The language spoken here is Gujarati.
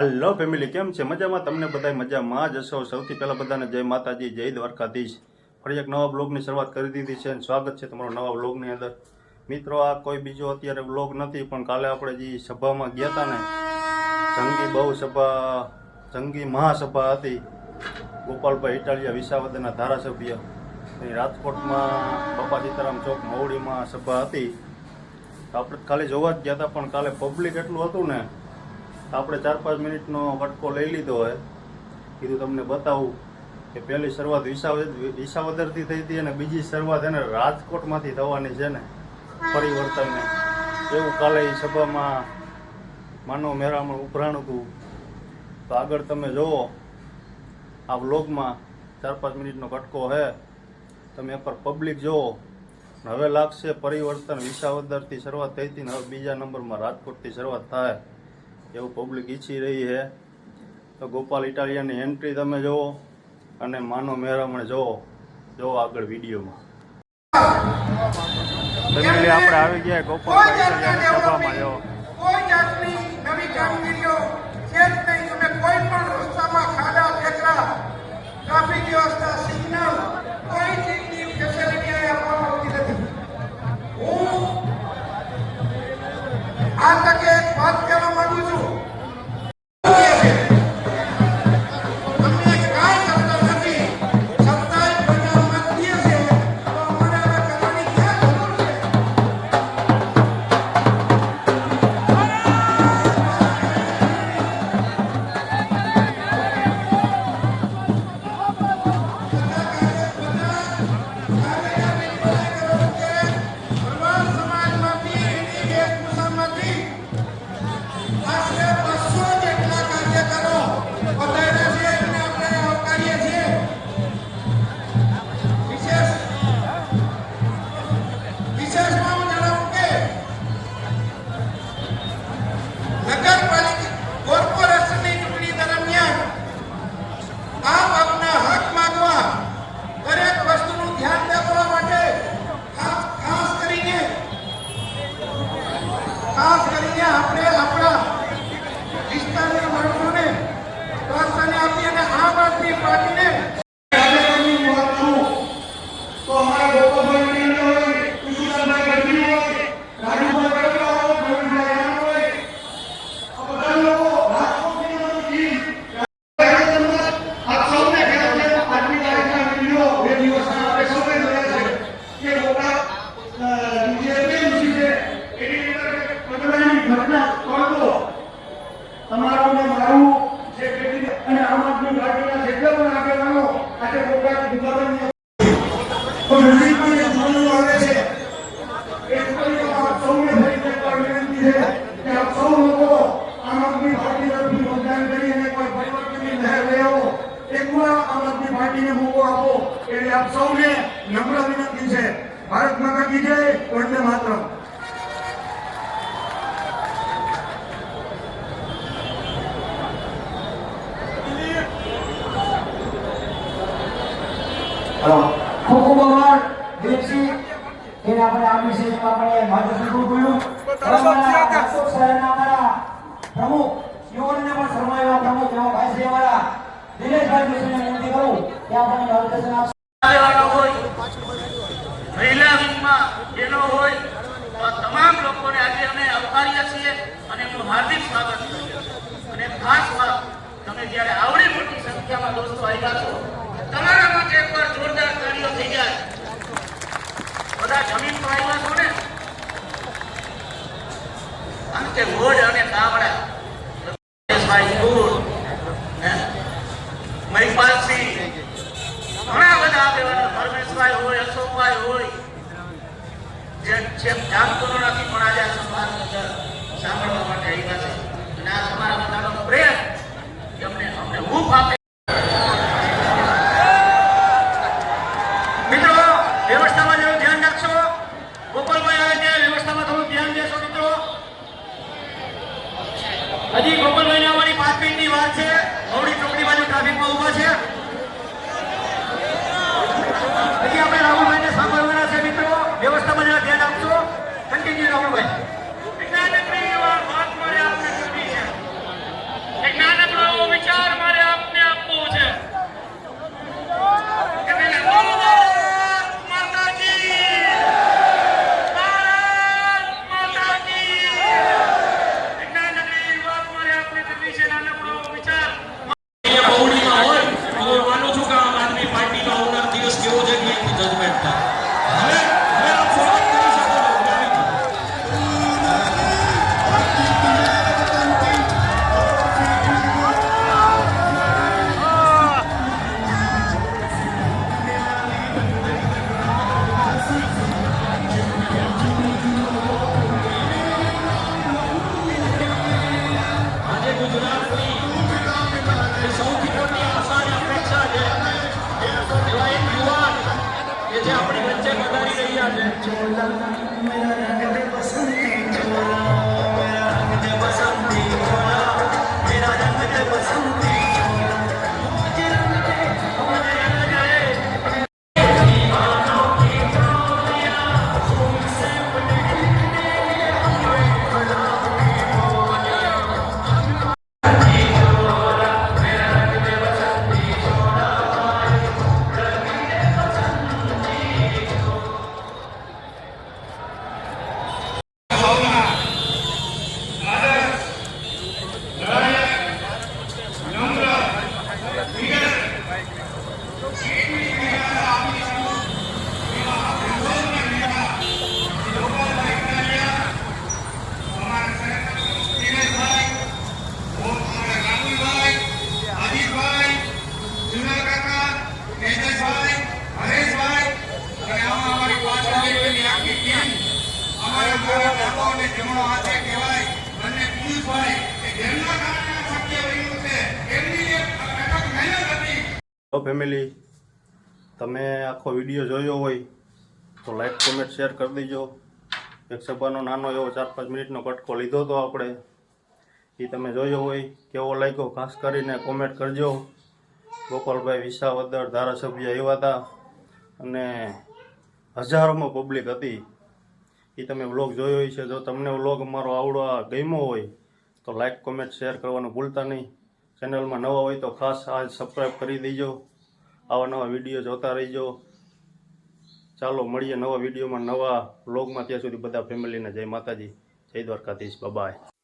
હેલો ફેમિલી કેમ છે? મજામાં? તમને બધા મજામાં જ હશો? સૌથી પહેલા બધાને જય માતાજી, જય દ્વારકાધીશ. ફરી એક નવા બ્લોગની શરૂઆત કરી દીધી છે અને સ્વાગત છે તમારો નવા બ્લોગની અંદર. મિત્રો, આ કોઈ બીજો અત્યારે બ્લોગ નથી, પણ કાલે આપણે જે સભામાં ગયા હતા ને, જંગી બહુ સભા જંગી મહાસભા હતી, ગોપાલભાઈ ઇટાલિયા વિસાવદરના ધારાસભ્ય. રાજકોટમાં બાપા સીતારામ ચોક મવડીમાં સભા હતી. આપણે કાલે જોવા જ ગયા હતા પણ કાલે પબ્લિક એટલું હતું ને આપણે ચાર પાંચ મિનિટનો વટકો લઈ લીધો હોય. કીધું તમને બતાવું કે પહેલી શરૂઆત વિસાવદર વિસાવદરથી થઈ હતી અને બીજી શરૂઆત એને રાજકોટમાંથી થવાની છે ને, પરિવર્તનને. એવું કાલે એ સભામાં માનવ મેરામણ ઉભરાણું હતું. તો આગળ તમે જુઓ આ બ્લોગમાં ચાર પાંચ મિનિટનો કટકો છે તમે પર પબ્લિક જુઓ હવે લાગશે પરિવર્તન વિસાવદરથી શરૂઆત થઈ હતી ને હવે બીજા નંબરમાં રાજકોટથી શરૂઆત થાય. એવું પબ્લિક ઈચ્છી રહી છે. તો ગોપાલ ઇટાલિયાની એન્ટ્રી તમે જુઓ અને માનો મેરામણ જુઓ. જુઓ આગળ વિડીયોમાં. ફેમિલી આપણે આવી ગયા ગોપાલ ઇટાલિયાની સભામાં જુઓ. કોઈ જાતની નવી કામગીરીઓ છે જ નહીં. તમે કોઈ પણ રસ્તામાં ખાડા ટેકરા ટ્રાફિક વ્યવસ્થા સિગ્નલ કોઈ ચીજની ફેસિલિટી આપવામાં આવતી નથી. હું આ તકે વાત કહેવા અને આમ આદમી પાર્ટીના જેટલા પણ આગેવાનો આજે પોતાની કરીને આપ એવી આપ સૌને નમ્ર વિનંતી છે. ભારત માતા કી જય વંદે માતરમ. જેને આપણે આ વિષયમાં આપણે માર્ગદર્શન પૂરું કર્યું અમારા રાજકોટ શહેરના અમારા પ્રમુખ યુવાનોને પણ શરમાયેલા પ્રમુખ એવા ભાઈ શ્રી અમારા દિનેશભાઈ જોશીને વિનંતી કરું કે આપણને માર્ગદર્શન આપશે આગેવાનો મહિલા વિંગમાં બહેનો હોય તમામ લોકોને આજે અમે આવકારીએ છીએ અને એમનું હાર્દિક સ્વાગત અને ખાસ વાત તમે જ્યારે આવડી મોટી સંખ્યામાં દોસ્તો આવ્યા છો તમારા માટે એકવાર જોરદાર તાળીઓ થઈ જાય બધા ઘણા બધા આગેવાનો ધર્મેશભાઈ હોય, અશોકભાઈ હોય. જે જે જામતો નથી, પણ આજે સંવાદની સાંભળવા માટે આવ્યા છે. અને આ તમારા બધાનો પ્રેમ એમને અમને હૂંફ આપે. જેમાં હાથે કહેવાય? અને પિયુષભાઈ કે જેમના કારણે શક્ય બન્યું છે, એમની એક મહેનત હતી. તો ફેમિલી તમે આખો વીડિયો જોયો હોય, તો લાઈક કોમેન્ટ શેર કરી દેજો. એક સભાનો નાનો એવો ચાર પાંચ મિનિટનો કટકો લીધો હતો આપણે. એ તમે જોયો હોય, કેવો લાગ્યો, ખાસ કરીને કોમેન્ટ કરજો. ગોપાલભાઈ વિસાવદર ધારાસભ્ય આવ્યા હતા અને હજારોમાં પબ્લિક હતી. એ તમે વ્લોગ જોયો હોય છે. જો તમને વ્લોગ અમારો આવડો ગમ્યો હોય, તો લાઇક કોમેન્ટ શેર કરવાનું ભૂલતા નહીં. ચેનલમાં નવા હોય તો ખાસ આ સબસ્ક્રાઈબ કરી દેજો. આવા નવા વીડિયો જોતા રહીજો. ચાલો, મળીએ નવા વિડીયોમાં, નવા વ્લોગમાં. ત્યાં સુધી બધા ફેમિલીને જય માતાજી. જય દ્વારકાધીશ. બાય